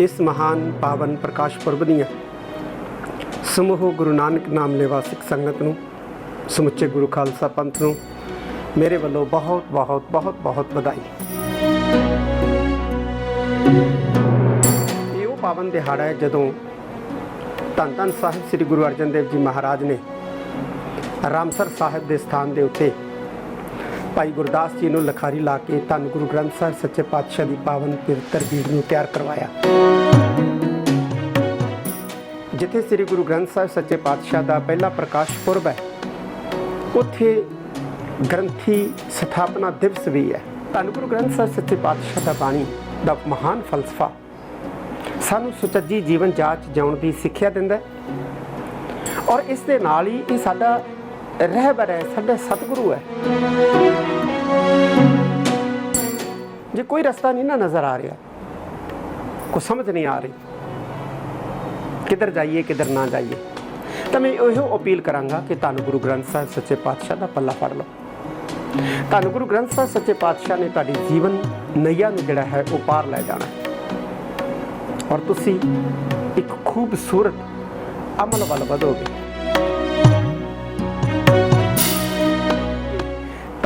ਇਸ ਮਹਾਨ ਪਾਵਨ ਪ੍ਰਕਾਸ਼ ਪੁਰਬ ਦੀਆਂ ਸਮੂਹ ਗੁਰੂ ਨਾਨਕ ਨਾਮ ਲੈਵਾ ਸਿੱਖ ਸੰਗਤ ਨੂੰ, ਸਮੁੱਚੇ ਗੁਰੂ ਖਾਲਸਾ ਪੰਥ ਨੂੰ ਮੇਰੇ ਵੱਲੋਂ ਬਹੁਤ ਬਹੁਤ ਬਹੁਤ ਬਹੁਤ ਵਧਾਈ। ਇਹ ਉਹ ਪਾਵਨ ਦਿਹਾੜਾ ਹੈ ਜਦੋਂ ਧੰਨ ਧੰਨ ਸਾਹਿਬ ਸ੍ਰੀ ਗੁਰੂ ਅਰਜਨ ਦੇਵ ਜੀ ਮਹਾਰਾਜ ਨੇ ਰਾਮਸਰ ਸਾਹਿਬ ਦੇ ਸਥਾਨ ਦੇ ਉੱਤੇ ਭਾਈ ਗੁਰਦਾਸ ਜੀ ਨੂੰ ਲਖਾਰੀ ਲਾ ਕੇ ਧੰਨ ਗੁਰੂ ਗ੍ਰੰਥ ਸਾਹਿਬ ਸੱਚੇ ਪਾਤਸ਼ਾਹ ਦੀ ਪਾਵਨ ਪਵਿੱਤਰ ਬੀੜ ਨੂੰ ਤਿਆਰ ਕਰਵਾਇਆ। ਜਿੱਥੇ ਸ੍ਰੀ ਗੁਰੂ ਗ੍ਰੰਥ ਸਾਹਿਬ ਸੱਚੇ ਪਾਤਸ਼ਾਹ ਦਾ ਪਹਿਲਾ ਪ੍ਰਕਾਸ਼ ਪੁਰਬ ਹੈ, ਉੱਥੇ ਗ੍ਰੰਥੀ ਸਥਾਪਨਾ ਦਿਵਸ ਵੀ ਹੈ। ਧੰਨ ਗੁਰੂ ਗ੍ਰੰਥ ਸਾਹਿਬ ਸੱਚੇ ਪਾਤਸ਼ਾਹ ਦਾ ਬਾਣੀ ਦਾ ਮਹਾਨ ਫਲਸਫਾ ਸਾਨੂੰ ਸੁਚੱਜੀ ਜੀਵਨ ਜਾਚ ਜਿਉਣ ਦੀ ਸਿੱਖਿਆ ਦਿੰਦਾ ਔਰ ਇਸ ਦੇ ਨਾਲ ਹੀ ਇਹ ਸਾਡਾ ਰਹਿਬਰ ਹੈ, ਸਾਡਾ ਸਤਿਗੁਰੂ ਹੈ। ਜੇ ਕੋਈ ਰਸਤਾ ਨਹੀਂ ਨਾ ਨਜ਼ਰ ਆ ਰਿਹਾ ਕੋ ਸਮਝ ਨਹੀਂ ਆ ਰਹੀ, ਕਿੱਧਰ ਜਾਈਏ, ਕਿੱਧਰ ਨਾ ਜਾਈਏ, ਤਾਂ ਮੈਂ ਇਹੋ ਅਪੀਲ ਕਰਾਂਗਾ ਕਿ ਤੁਹਾਨੂੰ ਗੁਰੂ ਗ੍ਰੰਥ ਸਾਹਿਬ ਸੱਚੇ ਪਾਤਸ਼ਾਹ ਦਾ ਪੱਲਾ ਫੜ ਲਓ। ਤੁਹਾਨੂੰ ਗੁਰੂ ਗ੍ਰੰਥ ਸਾਹਿਬ ਸੱਚੇ ਪਾਤਸ਼ਾਹ ਨੇ ਤੁਹਾਡੀ ਜੀਵਨ ਨਈਆ ਨੂੰ ਜਿਹੜਾ ਹੈ ਉਹ ਪਾਰ ਲੈ ਜਾਣਾ ਔਰ ਤੁਸੀਂ ਇੱਕ ਖੂਬਸੂਰਤ ਅਮਲ ਵੱਲ ਵਧੋਗੇ।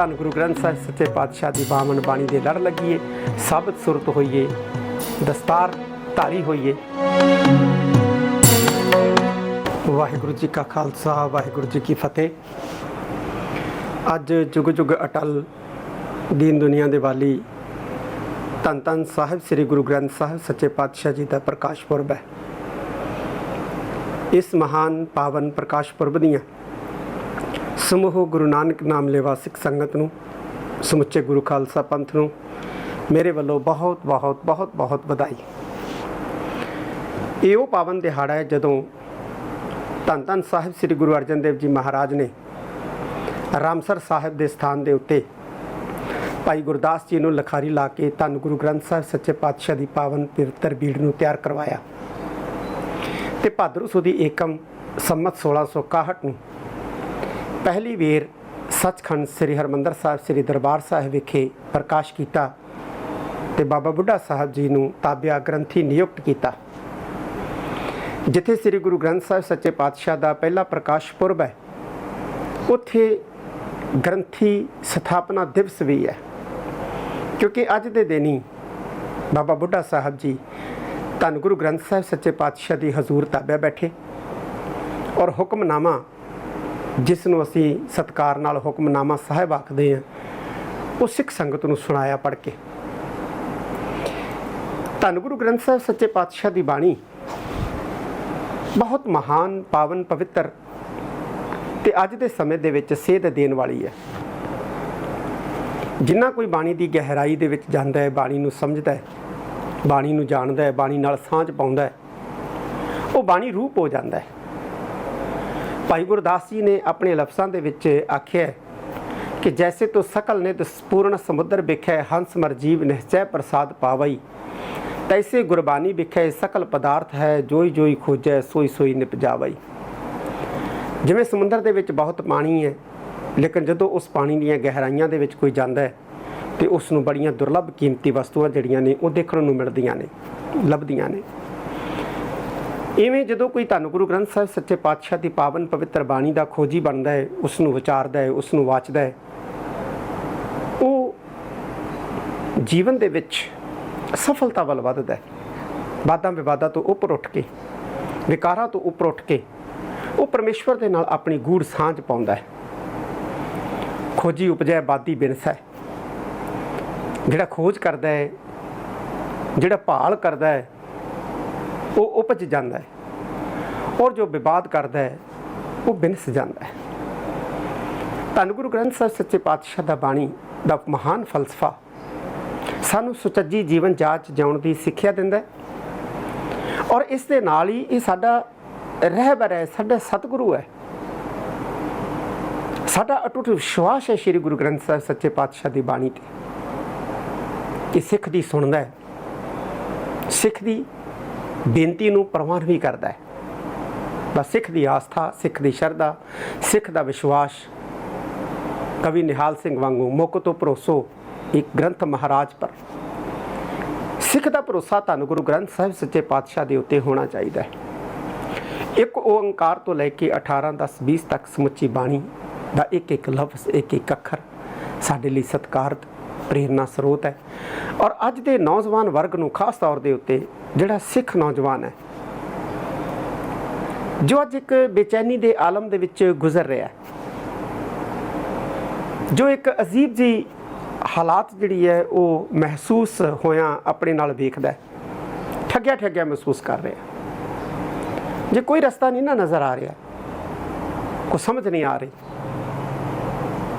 ਧੰਨ ਗੁਰੂ ਗ੍ਰੰਥ ਸਾਹਿਬ, ਸੱਚੇ ਪਾਤਸ਼ਾਹ ਦੀ ਬਾਵਨ ਬਾਣੀ ਦੇ ਲੜ ਲੱਗੀਏ। ਸਾਬਤ ਸੁਰਤ ਹੋਈਏ, ਦਸਤਾਰ ਧਾਰੀ ਹੋਈਏ। ਵਾਹਿਗੁਰੂ ਜੀ ਕਾ ਖਾਲਸਾ, ਵਾਹਿਗੁਰੂ ਜੀ ਕੀ ਫਤਿਹ। ਅੱਜ ਜੁਗ ਜੁਗ ਅਟਲ ਦੀਨ ਦੁਨੀਆ ਦੇ ਵਾਲੀ ਧੰਨ ਧੰਨ ਸਾਹਿਬ, ਸ੍ਰੀ ਗੁਰੂ ਗ੍ਰੰਥ ਸਾਹਿਬ, ਸੱਚੇ ਪਾਤਸ਼ਾਹ ਜੀ ਦਾ ਪ੍ਰਕਾਸ਼ ਪੁਰਬ ਹੈ। ਇਸ ਮਹਾਨ ਪਾਵਨ ਪ੍ਰਕਾਸ਼ ਪੁਰਬ ਦੀਆਂ ਸਮੂਹ ਗੁਰੂ ਨਾਨਕ ਨਾਮ ਲੇਵਾ ਸਿੱਖ ਸੰਗਤ ਨੂੰ, ਸਮੁੱਚੇ ਗੁਰੂ ਖਾਲਸਾ ਪੰਥ ਨੂੰ ਮੇਰੇ ਵੱਲੋਂ ਬਹੁਤ ਬਹੁਤ ਬਹੁਤ ਬਹੁਤ ਵਧਾਈ। ਇਹ ਉਹ ਪਾਵਨ ਦਿਹਾੜਾ ਹੈ ਜਦੋਂ ਧੰਨ ਧੰਨ ਸਾਹਿਬ ਸ੍ਰੀ ਗੁਰੂ ਅਰਜਨ ਦੇਵ ਜੀ ਮਹਾਰਾਜ ਨੇ ਰਾਮਸਰ ਸਾਹਿਬ ਦੇ ਸਥਾਨ ਦੇ ਉੱਤੇ ਭਾਈ ਗੁਰਦਾਸ ਜੀ ਨੂੰ ਲਖਾਰੀ ਲਾ ਕੇ ਧੰਨ ਗੁਰੂ ਗ੍ਰੰਥ ਸਾਹਿਬ ਸੱਚੇ ਪਾਤਸ਼ਾਹ ਦੀ ਪਾਵਨ ਪਵਿੱਤਰ ਬੀੜ ਨੂੰ ਤਿਆਰ ਕਰਵਾਇਆ। ਤੇ ਭਾਦਰੂ ਸੁਦੀ ਏਕਮ ਸੰਮਤ 1661 ਨੂੰ ਪਹਿਲੀ ਵੇਰ ਸੱਚਖੰਡ ਸ੍ਰੀ ਹਰਮੰਦਰ ਸਾਹਿਬ, ਸ੍ਰੀ ਦਰਬਾਰ ਸਾਹਿਬ ਵਿਖੇ ਪ੍ਰਕਾਸ਼ ਕੀਤਾ ਤੇ ਬਾਬਾ ਬੁੱਢਾ ਸਾਹਿਬ ਜੀ ਨੂੰ ਤਾਬਿਆ ਗ੍ਰੰਥੀ ਨਿਯੁਕਤ ਕੀਤਾ। ਜਿੱਥੇ ਸ੍ਰੀ ਗੁਰੂ ਗ੍ਰੰਥ ਸਾਹਿਬ ਸੱਚੇ ਪਾਤਸ਼ਾਹ ਦਾ ਪਹਿਲਾ ਪ੍ਰਕਾਸ਼ ਪੁਰਬ ਹੈ, ਉੱਥੇ ਗ੍ਰੰਥੀ ਸਥਾਪਨਾ ਦਿਵਸ ਵੀ ਹੈ। ਕਿਉਂਕਿ ਅੱਜ ਦੇ ਦਿਨ ਹੀ ਬਾਬਾ ਬੁੱਢਾ ਸਾਹਿਬ ਜੀ ਧੰਨ ਗੁਰੂ ਗ੍ਰੰਥ ਸਾਹਿਬ ਸੱਚੇ ਪਾਤਸ਼ਾਹ ਦੀ ਹਜ਼ੂਰ ਤਾਬਿਆ ਬੈਠੇ ਔਰ ਹੁਕਮਨਾਮਾ ਜਿਸ ਨੂੰ ਅਸੀਂ ਸਤਕਾਰ ਨਾਲ ਹੁਕਮਨਾਮਾ ਸਾਹਿਬ ਆਖਦੇ ਹਾਂ, ਉਹ ਸਿੱਖ ਸੰਗਤ ਨੂੰ ਸੁਣਾਇਆ ਪੜ੍ਹ ਕੇ। ਧੰਨ ਗੁਰੂ ਗ੍ਰੰਥ ਸਾਹਿਬ ਸੱਚੇ ਪਾਤਸ਼ਾਹ ਦੀ ਬਾਣੀ ਬਹੁਤ ਮਹਾਨ, ਪਾਵਨ, ਪਵਿੱਤਰ ਤੇ ਅੱਜ ਦੇ ਸਮੇਂ ਦੇ ਵਿੱਚ ਸੇਧ ਦੇਣ ਵਾਲੀ ਹੈ। ਜਿੰਨਾ ਕੋਈ ਬਾਣੀ ਦੀ ਗਹਿਰਾਈ ਦੇ ਵਿੱਚ ਜਾਂਦਾ ਹੈ, ਬਾਣੀ ਨੂੰ ਸਮਝਦਾ ਹੈ, ਬਾਣੀ ਨੂੰ ਜਾਣਦਾ ਹੈ, ਬਾਣੀ ਨਾਲ ਸਾਂਝ ਪਾਉਂਦਾ ਹੈ, ਉਹ ਬਾਣੀ ਰੂਪ ਹੋ ਜਾਂਦਾ ਹੈ। ਭਾਈ ਗੁਰਦਾਸ ਜੀ ਨੇ ਆਪਣੇ ਲਫ਼ਜ਼ਾਂ ਦੇ ਵਿੱਚ ਆਖਿਆ ਕਿ ਜੈਸੇ ਤੋ ਸਕਲ ਨੇ ਪੂਰਨ ਸਮੁੰਦਰ ਵਿਖੇ ਹੰਸ ਮਰਜੀਵ ਨਿਹਚੈ ਪ੍ਰਸਾਦ ਪਾਵਈ, ਤੈਸੇ ਗੁਰਬਾਨੀ ਵਿਖੇ ਸਕਲ ਪਦਾਰਥ ਹੈ ਜੋਈ ਜੋਈ ਖੋਜੈ ਸੋਈ ਸੋਈ ਨਿਪ ਜਾਵਈ। ਜਿਵੇਂ ਸਮੁੰਦਰ ਦੇ ਵਿੱਚ ਬਹੁਤ ਪਾਣੀ ਹੈ, ਲੇਕਿਨ ਜਦੋਂ ਉਸ ਪਾਣੀ ਦੀਆਂ ਗਹਿਰਾਈਆਂ ਦੇ ਵਿੱਚ ਕੋਈ ਜਾਂਦਾ ਹੈ, ਤੇ ਉਸ ਨੂੰ ਬੜੀਆਂ ਦੁਰਲੱਭ ਕੀਮਤੀ ਵਸਤੂਆਂ ਜਿਹੜੀਆਂ ਨੇ ਉਹ ਦੇਖਣ ਨੂੰ ਮਿਲਦੀਆਂ ਨੇ, ਲੱਭਦੀਆਂ ਨੇ। ਇਵੇਂ ਜਦੋਂ ਕੋਈ ਧੰਨ ਗੁਰੂ ਗ੍ਰੰਥ ਸਾਹਿਬ ਸੱਚੇ ਪਾਤਸ਼ਾਹ ਦੀ ਪਾਵਨ ਪਵਿੱਤਰ ਬਾਣੀ ਦਾ ਖੋਜੀ ਬਣਦਾ ਹੈ ਉਸ ਨੂੰ ਵਿਚਾਰਦਾ ਹੈ ਉਸ ਨੂੰ ਵਾਚਦਾ ਹੈ, ਉਹ ਜੀਵਨ ਦੇ ਵਿੱਚ ਸਫਲਤਾ ਵੱਲ ਵੱਧਦਾ ਹੈ। ਵਾਦਾਂ ਵਿਵਾਦਾਂ ਤੋਂ ਉੱਪਰ ਉੱਠ ਕੇ, ਵਿਕਾਰਾਂ ਤੋਂ ਉੱਪਰ ਉੱਠ ਕੇ, ਉਹ ਪਰਮੇਸ਼ਵਰ ਦੇ ਨਾਲ ਆਪਣੀ ਗੂੜ ਸਾਂਝ ਪਾਉਂਦਾ ਹੈ। ਖੋਜੀ ਉਪਜੈ ਬਾਦੀ ਬਿਨਸੈ। ਜਿਹੜਾ ਖੋਜ ਕਰਦਾ ਹੈ, ਜਿਹੜਾ ਭਾਲ ਕਰਦਾ ਹੈ ਉਹ ਉਪਜ ਜਾਂਦਾ ਹੈ। ਔਰ ਜੋ ਵਿਵਾਦ ਕਰਦਾ ਹੈ, ਉਹ ਬਿਨਸ ਜਾਂਦਾ ਹੈ। ਧੰਨ ਗੁਰੂ ਗ੍ਰੰਥ ਸਾਹਿਬ ਸੱਚੇ ਪਾਤਸ਼ਾਹ ਦਾ ਬਾਣੀ ਦਾ ਮਹਾਨ ਫਲਸਫਾ ਸਾਨੂੰ ਸੁਚੱਜੀ ਜੀਵਨ ਜਾਚ ਜਿਉਣ ਦੀ ਸਿੱਖਿਆ ਦਿੰਦਾ ਹੈ। ਔਰ ਇਸ ਦੇ ਨਾਲ ਹੀ ਇਹ ਸਾਡਾ ਰਹਿਬਰ ਹੈ ਸਾਡਾ ਸਤਿਗੁਰੂ ਹੈ। ਸਾਡਾ ਅਟੁੱਟ ਵਿਸ਼ਵਾਸ ਹੈ ਸ੍ਰੀ ਗੁਰੂ ਗ੍ਰੰਥ ਸਾਹਿਬ ਸੱਚੇ ਪਾਤਸ਼ਾਹ ਦੀ ਬਾਣੀ ਤੇ। ਕਿ ਸਿੱਖ ਦੀ ਸੁਣਦਾ ਹੈ। ਸਿੱਖ ਦੀ ਬੇਨਤੀ ਨੂੰ ਪ੍ਰਵਾਨ ਵੀ ਕਰਦਾ ਹੈ। ਬਸ ਸਿੱਖ ਦੀ ਆਸਥਾ, ਸਿੱਖ ਦੀ ਸ਼ਰਧਾ, ਸਿੱਖ ਦਾ ਵਿਸ਼ਵਾਸ, ਕਵੀ ਨਿਹਾਲ ਸਿੰਘ ਵਾਂਗੂ ਮੁੱਖ ਤੋਂ ਭਰੋਸੋ ਇੱਕ ਗ੍ਰੰਥ ਮਹਾਰਾਜ ਪਰ। ਸਿੱਖ ਦਾ ਭਰੋਸਾ ਧੰਨ ਗੁਰੂ ਗ੍ਰੰਥ ਸਾਹਿਬ ਸੱਚੇ ਪਾਤਸ਼ਾਹ ਦੇ ਉੱਤੇ ਹੋਣਾ ਚਾਹੀਦਾ ਹੈ। ਇੱਕ ਓੰਕਾਰ ਤੋਂ ਲੈ ਕੇ 18 10 20 ਤੱਕ ਸਮੁੱਚੀ ਬਾਣੀ ਦਾ ਇੱਕ ਇੱਕ ਲਫ਼ਜ਼ ਇੱਕ ਇੱਕ ਅੱਖਰ ਸਾਡੇ ਲਈ ਸਤਿਕਾਰਤ ਪ੍ਰੇਰਨਾ ਸਰੋਤ ਹੈ। ਔਰ ਅੱਜ ਦੇ ਨੌਜਵਾਨ ਵਰਗ ਨੂੰ ਖਾਸ ਤੌਰ ਦੇ ਉੱਤੇ ਜਿਹੜਾ ਸਿੱਖ ਨੌਜਵਾਨ ਹੈ, ਜੋ ਅੱਜ ਇੱਕ ਬੇਚੈਨੀ ਦੇ ਆਲਮ ਦੇ ਵਿੱਚ ਗੁਜ਼ਰ ਰਿਹਾ ਹੈ, ਜੋ ਇੱਕ ਅਜੀਬ ਜੀ ਹਾਲਾਤ ਜਿਹੜੀ ਹੈ ਉਹ ਮਹਿਸੂਸ ਹੋਇਆ ਆਪਣੇ ਨਾਲ ਵੇਖਦਾ ਹੈ ਠੱਗਿਆ ਠੱਗਿਆ ਮਹਿਸੂਸ ਕਰ ਰਿਹਾ ਜੇ ਕੋਈ ਰਸਤਾ ਨਹੀਂ ਨਾ ਨਜ਼ਰ ਆ ਰਿਹਾ ਕੋ ਸਮਝ ਨਹੀਂ ਆ ਰਹੀ,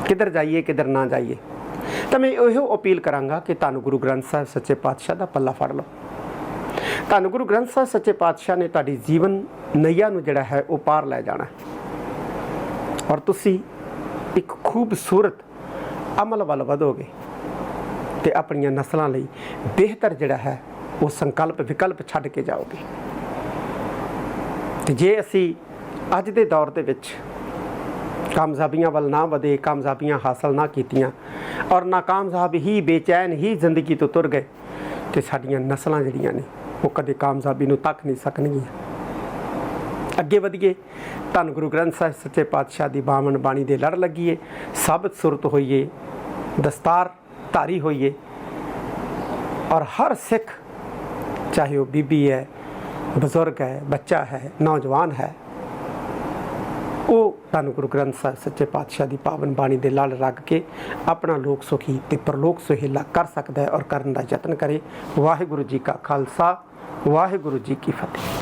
ਕਿੱਧਰ ਜਾਈਏ, ਕਿੱਧਰ ਨਾ ਜਾਈਏ ਤਾਂ ਮੈਂ ਇਹੋ ਅਪੀਲ ਕਰਾਂਗਾ ਕਿ ਤੁਹਾਨੂੰ ਗੁਰੂ ਗ੍ਰੰਥ ਸਾਹਿਬ ਸੱਚੇ ਪਾਤਸ਼ਾਹ ਦਾ ਪੱਲਾ ਫੜ ਲਓ। ਤੁਹਾਨੂੰ ਗੁਰੂ ਗ੍ਰੰਥ ਸਾਹਿਬ ਸੱਚੇ ਪਾਤਸ਼ਾਹ ਨੇ ਤੁਹਾਡੀ ਜੀਵਨ ਨਈਆ ਨੂੰ ਜਿਹੜਾ ਹੈ ਉਹ ਪਾਰ ਲੈ ਜਾਣਾ ਔਰ ਤੁਸੀਂ ਇੱਕ ਖੂਬਸੂਰਤ ਅਮਲ ਵੱਲ ਵਧੋਗੇ ਤੇ ਆਪਣੀਆਂ ਨਸਲਾਂ ਲਈ ਬਿਹਤਰ ਜਿਹੜਾ ਹੈ ਉਹ ਸੰਕਲਪ ਵਿਕਲਪ ਛੱਡ ਕੇ ਜਾਓਗੇ। ਤੇ ਜੇ ਅਸੀਂ ਅੱਜ ਦੇ ਦੌਰ ਦੇ ਵਿੱਚ ਕਾਮਯਾਬੀਆਂ ਵੱਲ ਨਾ ਵਧੇ ਕਾਮਯਾਬੀਆਂ ਹਾਸਲ ਨਾ ਕੀਤੀਆਂ ਔਰ ਨਾਕਾਮਯਾਬ ਹੀ ਬੇਚੈਨ ਹੀ ਜ਼ਿੰਦਗੀ ਤੋਂ ਤੁਰ ਗਏ ਤੇ ਸਾਡੀਆਂ ਨਸਲਾਂ ਜਿਹੜੀਆਂ ਨੇ ਉਹ ਕਦੇ ਕਾਮਯਾਬੀ ਨੂੰ ਤੱਕ ਨਹੀਂ ਸਕਣਗੀਆਂ ਅੱਗੇ ਵਧੀਏ ਧੰਨ ਗੁਰੂ ਗ੍ਰੰਥ ਸਾਹਿਬ ਸੱਚੇ ਪਾਤਸ਼ਾਹ ਦੀ ਬਾਵਨ ਬਾਣੀ ਦੇ ਲੜ ਲੱਗੀਏ ਸਾਬਤ ਸੁਰਤ ਹੋਈਏ ਦਸਤਾਰ ਧਾਰੀ ਹੋਈਏ ਔਰ ਹਰ ਸਿੱਖ ਚਾਹੇ ਉਹ ਬੀਬੀ ਹੈ ਬਜ਼ੁਰਗ ਹੈ ਬੱਚਾ ਹੈ ਨੌਜਵਾਨ ਹੈ ਉਹ ਤੁਹਾਨੂੰ ਗੁਰੂ ਗ੍ਰੰਥ ਸਾਹਿਬ ਸੱਚੇ ਪਾਤਸ਼ਾਹ ਦੀ ਪਾਵਨ ਬਾਣੀ ਦੇ ਲੜ ਰੱਖ ਕੇ ਆਪਣਾ ਲੋਕ ਸੁਖੀ ਤੇ ਪਰਲੋਕ ਸੁਹੇਲਾ ਕਰ ਸਕਦਾ ਹੈ ਔਰ ਕਰਨ ਦਾ ਯਤਨ ਕਰੇ। ਵਾਹਿਗੁਰੂ ਜੀ ਕਾ ਖਾਲਸਾ, ਵਾਹਿਗੁਰੂ ਜੀ ਕੀ ਫਤਿਹ।